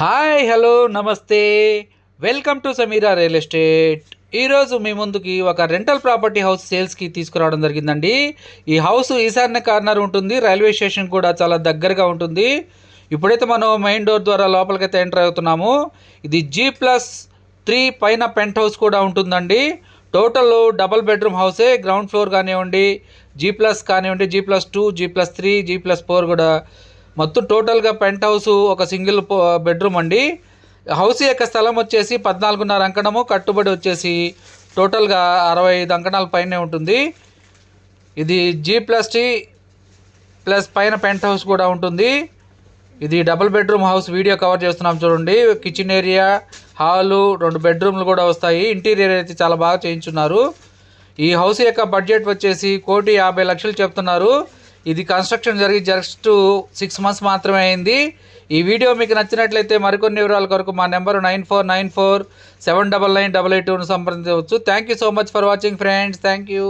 Hi hello నమస్తే. Welcome to Sameera real estate. ఈరోజు మీ ముందుకి ఒక రెంటల్ ప్రాపర్టీ హౌస్ సేల్స్కి తీసుకురావడం జరిగిందండి. ఈ హౌస్ ఈశాన్య కార్నర్ ఉంటుంది రైల్వే స్టేషన్ కూడా చాలా దగ్గరగా ఉంటుంది. ఇప్పుడైతే మనం మెయిన్ డోర్ ద్వారా లోపలికైతే ఎంటర్ అవుతున్నాము. ఇది జీ ప్లస్ త్రీ పైన పెంట్ హౌస్ కూడా ఉంటుందండి. టోటల్ డబల్ బెడ్రూమ్ హౌసే గ్రౌండ్ ఫ్లోర్ కానివ్వండి జీ ప్లస్ కానివ్వండి G plus two G plus three G plus four కూడా మొత్తం టోటల్గా పెంట్ హౌస్ ఒక సింగిల్ బెడ్రూమ్ అండి. హౌస్ యొక్క స్థలం వచ్చేసి పద్నాలుగున్నర అంకణము కట్టుబడి వచ్చేసి టోటల్గా అరవై ఐదు అంకణాల పైనే ఉంటుంది. ఇది జీ ప్లస్ టీ ప్లస్ పైన పెంట్ హౌస్ కూడా ఉంటుంది. ఇది double bedroom house video cover చేస్తున్నాం చూడండి. కిచెన్ ఏరియా హాలు రెండు బెడ్రూమ్లు కూడా వస్తాయి. ఇంటీరియర్ అయితే చాలా బాగా చేయించున్నారు. ఈ హౌస్ యొక్క బడ్జెట్ వచ్చేసి కోటి యాభై లక్షలు చెప్తున్నారు. ఇది కన్స్ట్రక్షన్ జరిగి జస్ట్ సిక్స్ మంత్స్ మాత్రమే అయింది. ఈ వీడియో మీకు నచ్చినట్లయితే మరికొన్ని వివరాల కొరకు మా number nine four nine four seven double nine double eight సంప్రదించవచ్చు. Thank you so much for watching friends thank you